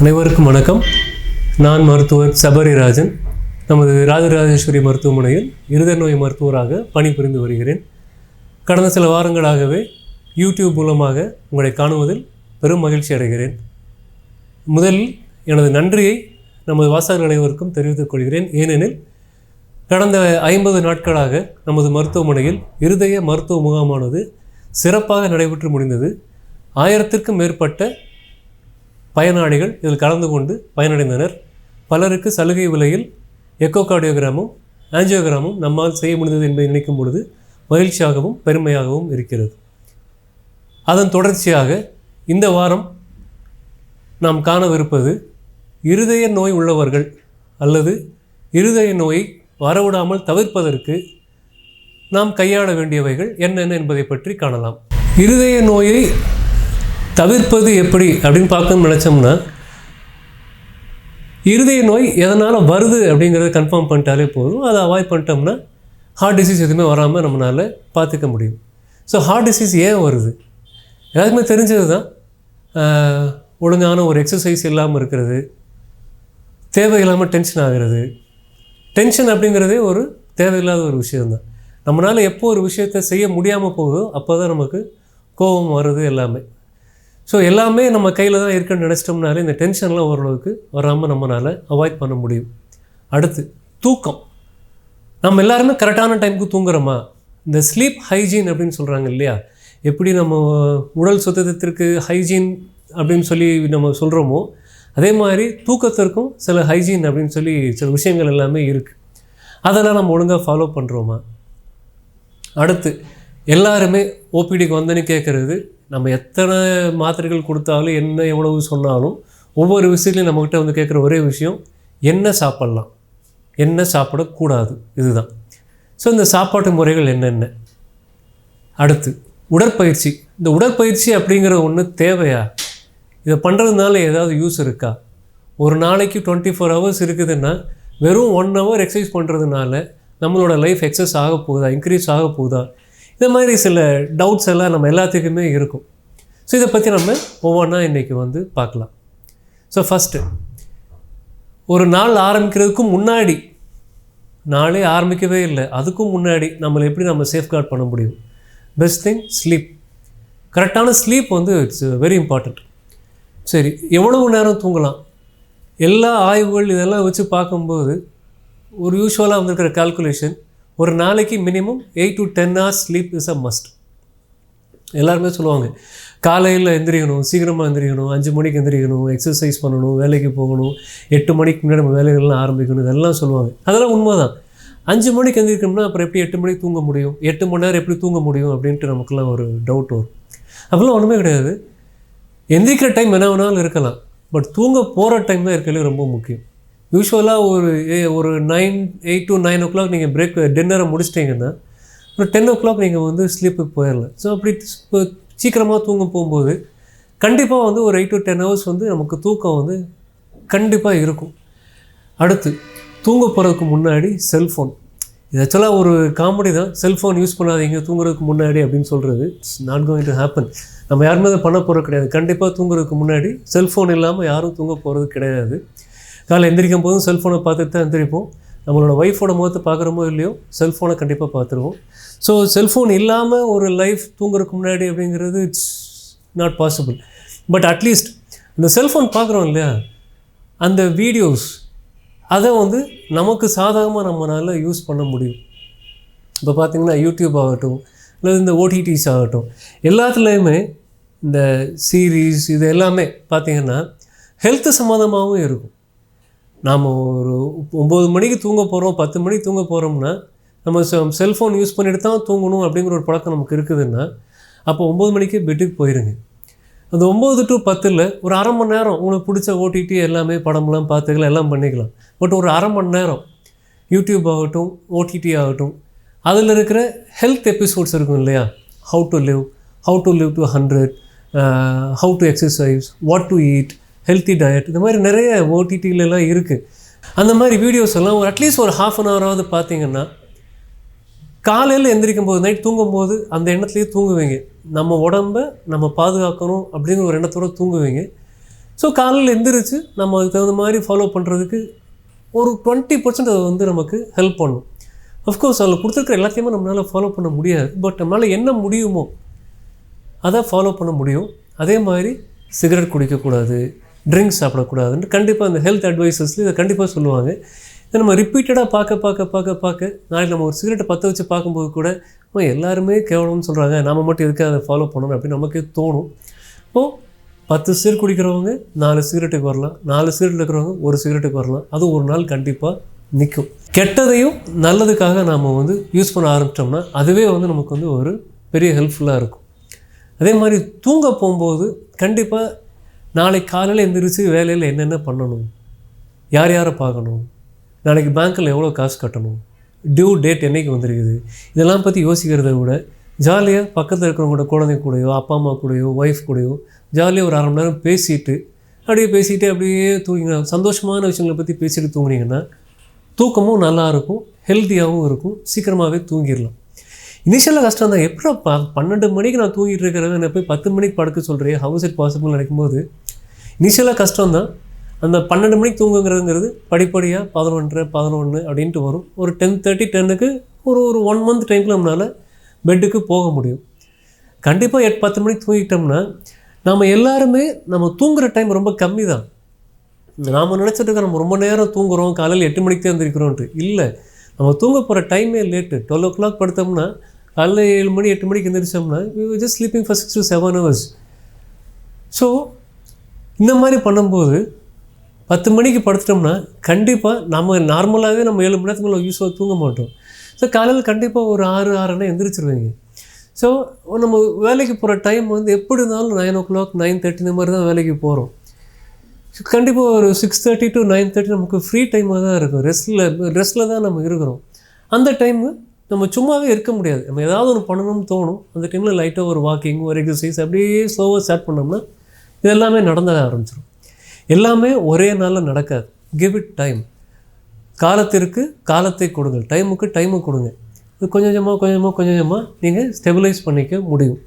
அனைவருக்கும் வணக்கம். நான் மருத்துவர் சபரிராஜன். நமது ராஜராஜேஸ்வரி மருத்துவமனையில் இருதய நோய் மருத்துவராக பணிபுரிந்து வருகிறேன். கடந்த சில வாரங்களாகவே யூடியூப் மூலமாக உங்களை காணுவதில் பெரும் மகிழ்ச்சி அடைகிறேன். முதலில் எனது நன்றியை நமது வாசகர்கள் அனைவருக்கும் தெரிவித்துக் கொள்கிறேன். ஏனெனில் கடந்த ஐம்பது நாட்களாக நமது மருத்துவமனையில் இருதய மருத்துவ முகாமானது சிறப்பாக நடைபெற்று முடிந்தது. ஆயிரத்திற்கும் மேற்பட்ட பயனாளிகள் இதில் கலந்து கொண்டு பயனடைந்தனர். பலருக்கு சலுகை விலையில் எக்கோ கார்டியோகிராமும் ஆஞ்சியோகிராமும் நம்மால் செய்ய முடிந்தது என்பதை நினைக்கும் பொழுது மகிழ்ச்சியாகவும் பெருமையாகவும் இருக்கிறது. அதன் தொடர்ச்சியாக இந்த வாரம் நாம் காணவிருப்பது இருதய நோய் உள்ளவர்கள் அல்லது இருதய நோயை வரவிடாமல் தவிர்ப்பதற்கு நாம் கையாள வேண்டியவைகள் என்னென்ன என்பதை பற்றி காணலாம். இருதய நோயை தவிர்ப்பது எப்படி அப்படின்னு பார்க்கணும்னு நினச்சோம்னா இருதய நோய் எதனால் வருது அப்படிங்கிறத கன்ஃபார்ம் பண்ணிட்டாலே போதும். அதை அவாய்ட் பண்ணிட்டோம்னா ஹார்ட் டிசீஸ் எதுவுமே வராமல் நம்மளால் பார்த்துக்க முடியும். ஸோ ஹார்ட் டிசீஸ் ஏன் வருது? எல்லாருக்குமே தெரிஞ்சது தான் ஒழுங்கான ஒரு எக்ஸசைஸ் இல்லாமல் இருக்கிறது. தேவையில்லாமல் டென்ஷன் ஆகிறது. டென்ஷன் அப்படிங்கிறதே ஒரு தேவையில்லாத ஒரு விஷயந்தான் நம்மளால் எப்போ ஒரு விஷயத்தை செய்ய முடியாமல் போகுதோ அப்போ தான் நமக்கு கோபம் வருது எல்லாமே. ஸோ எல்லாமே நம்ம கையில் தான் இருக்குன்னு நினச்சிட்டோம்னாலே இந்த டென்ஷன்லாம் ஓரளவுக்கு வராமல் நம்மளால் அவாய்ட் பண்ண முடியும். அடுத்து தூக்கம். நம்ம எல்லாருமே கரெக்டான டைமுக்கு தூங்குறோமா? இந்த ஸ்லீப் ஹைஜீன் அப்படின்னு சொல்கிறாங்க இல்லையா? எப்படி நம்ம உடல் சுத்தத்திற்கு ஹைஜீன் அப்படின்னு சொல்லி நம்ம சொல்கிறோமோ அதே மாதிரி தூக்கத்திற்கும் சில ஹைஜீன் அப்படின்னு சொல்லி சில விஷயங்கள் எல்லாமே இருக்குது அதெல்லாம் நம்ம ஒழுங்காக ஃபாலோ பண்ணுறோமா அடுத்து எல்லாருமே ஓபிடிக்கு வந்தேன்னு கேட்குறது நம்ம எத்தனை மாத்திரைகள் கொடுத்தாலும் என்ன எவ்வளவு சொன்னாலும் ஒவ்வொரு விஷயத்துலையும் நம்மக்கிட்ட வந்து கேட்குற ஒரே விஷயம் என்ன சாப்பிட்லாம்? என்ன சாப்பிடக்கூடாது? இதுதான். ஸோ இந்த சாப்பாட்டு முறைகள் என்னென்ன? அடுத்து உடற்பயிற்சி. இந்த உடற்பயிற்சி அப்படிங்கிற ஒன்று தேவையா? இதை பண்ணுறதுனால ஏதாவது யூஸ் இருக்கா? ஒரு நாளைக்கு டுவெண்ட்டி ஃபோர் ஹவர்ஸ் இருக்குதுன்னா வெறும் ஒன் ஹவர் எக்ஸசைஸ் பண்ணுறதுனால நம்மளோட லைஃப் எக்ஸஸ் ஆக போகுதா? இன்க்ரீஸ் ஆக போகுதா? இந்த மாதிரி சில டவுட்ஸ் எல்லாம் நம்ம எல்லாத்துக்குமே இருக்கும். ஸோ இதை பற்றி நம்ம ஒவ்வொன்றா இன்றைக்கி வந்து பார்க்கலாம். ஸோ ஃபஸ்ட்டு ஒரு நாள் ஆரம்பிக்கிறதுக்கும் முன்னாடி நாளே ஆரம்பிக்கவே இல்லை. அதுக்கும் முன்னாடி நம்மளை எப்படி நம்ம சேஃப்கார்ட் பண்ண முடியும்? பெஸ்ட் திங் ஸ்லீப் கரெக்டான ஸ்லீப் வந்து இட்ஸ் வெரி இம்பார்ட்டண்ட் சரி எவ்வளவு நேரம் தூங்கலாம்? எல்லா ஆய்வுகள் இதெல்லாம் வச்சு பார்க்கும்போது ஒரு யூஸ்வலாக வந்திருக்கிற கால்குலேஷன் ஒரு நாளைக்கு minimum eight to ten hours sleep is a must எல்லாருமே சொல்லுவாங்க காலையில் எந்திரிக்கணும் சீக்கிரமாக எந்திரிக்கணும் அஞ்சு மணிக்கு எந்திரிக்கணும் எக்ஸசைஸ் பண்ணணும் வேலைக்கு போகணும் எட்டு மணிக்கு முன்னாடி நம்ம வேலைகள்லாம் ஆரம்பிக்கணும் இதெல்லாம் சொல்லுவாங்க. அதெல்லாம் உண்மை தான் அஞ்சு மணிக்கு எந்திரிக்கணும்னா அப்புறம் எப்படி எட்டு மணிக்கு தூங்க முடியும்? எட்டு மணி நேரம் எப்படி தூங்க முடியும்? அப்படின்ட்டு நமக்குலாம் ஒரு டவுட் வரும். அப்படிலாம் ஒன்றுமே கிடையாது. எந்திரிக்கிற டைம் என்ன வேணாலும் இருக்கலாம். பட் தூங்க போகிற டைம் தான் இருக்கிறது ரொம்ப முக்கியம். யூஸ்வலாக ஒரு ஏ- ஒரு nine eight to nine o'clock நீங்கள் பிரேக் டின்னரை முடிச்சிட்டிங்கன்னா ஒரு டென் ஓ கிளாக் நீங்கள் வந்து ஸ்லீப்புக்கு போயிடலாம் ஸோ அப்படி இப்போ சீக்கிரமாக தூங்க போகும்போது கண்டிப்பாக வந்து ஒரு எயிட் டு டென் ஹவர்ஸ் வந்து நமக்கு தூக்கம் வந்து கண்டிப்பாக இருக்கும். அடுத்து தூங்க போகிறதுக்கு முன்னாடி செல்ஃபோன் இது ஆக்சுவலாக ஒரு காமெடி தான். செல்ஃபோன் யூஸ் பண்ணாதீங்க தூங்குறதுக்கு முன்னாடி அப்படின்னு சொல்கிறது it's not going to happen நம்ம யாருமே அதை பண்ண போகிறது கிடையாது. கண்டிப்பாக தூங்குறதுக்கு முன்னாடி செல்ஃபோன் இல்லாமல் யாரும் தூங்க போகிறது கிடையாது. காலை எந்திரிக்கும் போதும் செல்ஃபோனை பார்த்துட்டு தான் எந்திரிப்போம். நம்மளோட ஒய்ஃபோட முகத்தை பார்க்குறோமோ இல்லையோ செல்ஃபோனை கண்டிப்பாக பார்த்துருவோம். ஸோ செல்ஃபோன் இல்லாமல் ஒரு லைஃப் தூங்குறதுக்கு முன்னாடி அப்படிங்கிறது it's not possible but at least இந்த செல்ஃபோன் பார்க்குறோம் இல்லையா? அந்த வீடியோஸ் அதை வந்து நமக்கு சாதகமாக நம்மளால் யூஸ் பண்ண முடியும். இப்போ பார்த்திங்கன்னா யூடியூப் ஆகட்டும் இல்லை இந்த ஓடிடிஸ் ஆகட்டும் எல்லாத்துலேயுமே இந்த சீரீஸ் இது எல்லாமே பார்த்திங்கன்னா ஹெல்த்து சம்மந்தமாகவும் இருக்கும். நாம் ஒரு ஒம்பது மணிக்கு தூங்க போகிறோம் பத்து மணிக்கு தூங்க போகிறோம்னா நம்ம செல்ஃபோன் யூஸ் பண்ணிட்டு தான் தூங்கணும் அப்படிங்கிற ஒரு பழக்கம் நமக்கு இருக்குதுன்னா அப்போ ஒம்பது மணிக்கு பெட்டுக்கு போயிருங்க. அந்த ஒம்பது டு பத்தில் ஒரு அரை மணி நேரம் உங்களுக்கு பிடிச்ச ஓடிடி எல்லாமே படம்லாம் பார்த்துக்கலாம் எல்லாம் பண்ணிக்கலாம். பட் ஒரு அரை மணி நேரம் யூடியூப் ஆகட்டும் ஓடிடி ஆகட்டும் அதில் இருக்கிற ஹெல்த் எபிசோட்ஸ் இருக்கும் இல்லையா? How to live how to live to hundred how to exercise what to eat healthy diet இந்த மாதிரி நிறைய ஓடிடியிலலாம் இருக்குது அந்த மாதிரி வீடியோஸ் எல்லாம் ஒரு அட்லீஸ்ட் ஒரு ஹாஃப் அன் ஹவராவது பார்த்தீங்கன்னா காலையில் எந்திரிக்கும் போது நைட் தூங்கும்போது அந்த எண்ணத்துலேயே தூங்குவீங்க. நம்ம உடம்ப நம்ம பாதுகாக்கணும் அப்படிங்கிற ஒரு எண்ணத்தோடு தூங்குவீங்க. ஸோ காலையில் எந்திரிச்சு நம்ம அதுக்கு தகுந்த மாதிரி ஃபாலோ பண்ணுறதுக்கு ஒரு டுவெண்ட்டி பர்சன்ட் அது வந்து நமக்கு ஹெல்ப் பண்ணும். அஃப்கோர்ஸ் அதில் கொடுத்துருக்குற எல்லாத்தையுமே நம்மளால் ஃபாலோ பண்ண முடியாது. பட் நம்மளால் என்ன முடியுமோ அதை ஃபாலோ பண்ண முடியும். அதே மாதிரி சிகரெட் குடிக்கக்கூடாது. ட்ரிங்க்ஸ் சாப்பிடக்கூடாதுன்னு கண்டிப்பாக அந்த ஹெல்த் அட்வைசஸ்லேயும் இதை கண்டிப்பாக சொல்லுவாங்க. இதை நம்ம ரிப்பீட்டடாக பார்க்க பார்க்க பார்க்க பார்க்க நாளைக்கு நம்ம ஒரு சிகரெட்டை பற்ற வச்சு பார்க்கும்போது கூட "அம்மா, எல்லாருமே கேவலம்னு சொல்கிறாங்க நம்ம மட்டும் எதுக்கு அதை ஃபாலோ பண்ணணும்? அப்படின்னு நமக்கே தோணும். இப்போது பத்து சிகரெட் குடிக்கிறவங்க நாலு சிகரெட்டுக்கு வரலாம். நாலு சிகரெட்டில் இருக்கிறவங்க ஒரு சிகரெட்டுக்கு வரலாம். அது ஒரு நாள் கண்டிப்பாக நிற்கும் கெட்டதையும் நல்லதுக்காக நாம் வந்து யூஸ் பண்ண ஆரம்பித்தோம்னா அதுவே வந்து நமக்கு வந்து ஒரு பெரிய ஹெல்ப்ஃபுல்லாக இருக்கும். அதே மாதிரி தூங்க போகும்போது கண்டிப்பாக நாளைக்கு காலையில் எந்திரிச்சு வேலையில் என்னென்ன பண்ணணும்? யார் யாரை பார்க்கணும்? நாளைக்கு பேங்க்கில் எவ்வளோ காசு கட்டணும்? டியூ டேட் என்னைக்கு வந்திருக்குது? இதெல்லாம் பற்றி யோசிக்கிறத விட ஜாலியாக பக்கத்தில் இருக்கிறவங்க கூட கூடயோ அப்பா அம்மா கூடயோ ஒய்ஃப் கூடயோ ஜாலியாக ஒரு அரை மணி நேரம் பேசிட்டு அப்படியே பேசிகிட்டே அப்படியே தூங்கினா சந்தோஷமான விஷயங்களை பற்றி பேசிட்டு தூங்குனீங்கன்னா தூக்கமும் நல்லாயிருக்கும் ஹெல்த்தியாகவும் இருக்கும் சீக்கிரமாகவே தூங்கிடலாம். இனிஷியலாக கஷ்டம் தான் எப்படி ப பன்னெண்டு மணிக்கு நான் தூங்கிட்டு இருக்கிறத நான் போய் பத்து மணிக்கு படுக்க சொல்கிறேன் ஹவுஸ் இட் பாசிபிள் நினைக்கும்போது இனிஷியலாக கஷ்டம் தான் அந்த பன்னெண்டு மணிக்கு தூங்குங்கிறதுங்கிறது படிப்படியாக பதினொன்றரை பதினொன்று அப்படின்ட்டு வரும். ஒரு டென் தேர்ட்டி டென்னுக்கு ஒரு ஒரு ஒன் மந்த் டைமில் நம்மளால் பெட்டுக்கு போக முடியும். கண்டிப்பாக எட் பத்து மணிக்கு தூங்கிட்டோம்னா நம்ம எல்லாருமே நம்ம தூங்குகிற டைம் ரொம்ப கம்மி தான் நாம் நினச்சிட்டு இருக்க நம்ம ரொம்ப நேரம் தூங்குகிறோம் காலையில் எட்டு மணிக்கு தான் இல்லை நம்ம தூங்க போகிற டைமே லேட்டு டுவெல் ஓ கிளாக் படுத்தோம்னா காலைல ஏழு மணி எட்டு மணிக்கு எந்திரிச்சோம்னா just sleeping first six to seven hours so இந்த மாதிரி பண்ணும்போது பத்து மணிக்கு படுத்துட்டோம்னா கண்டிப்பாக நம்ம நார்மலாகவே நம்ம ஏழு மணி நேரத்துக்கு மேலே யூஸ்ஃபுல்லாக தூங்க மாட்டோம். ஸோ காலையில் கண்டிப்பாக ஒரு ஆறு ஆறுனா எந்திரிச்சிருவீங்க. ஸோ நம்ம வேலைக்கு போகிற டைம் வந்து எப்படி இருந்தாலும் nine o'clock nine thirty இந்த மாதிரி தான் வேலைக்கு போகிறோம் கண்டிப்பாக ஒரு six thirty to nine thirty நமக்கு ஃப்ரீ டைமாக தான் இருக்கும். ரெஸ்ட்டில் ரெஸ்ட்டில் தான் நம்ம இருக்கிறோம். அந்த டைமு நம்ம சும்மாவே இருக்க முடியாது. நம்ம ஏதாவது ஒன்று பண்ணணும்னு தோணும். அந்த டைமில் லைட்டாக ஒரு வாக்கிங் ஒரு எக்ஸசைஸ் அப்படியே ஸ்லோவாக ஸ்டார்ட் பண்ணோம்னா இது எல்லாமே ஆரம்பிச்சிடும் எல்லாமே ஒரே நாளில் நடக்காது. கிவ் இட் டைம் காலத்திற்கு காலத்தை கொடுங்கள். டைமுக்கு டைமை கொடுங்க. இது கொஞ்சம் கொஞ்சமாக கொஞ்சமாக கொஞ்சம் கொஞ்சமாக நீங்கள் ஸ்டெபிலைஸ் பண்ணிக்க முடியும்.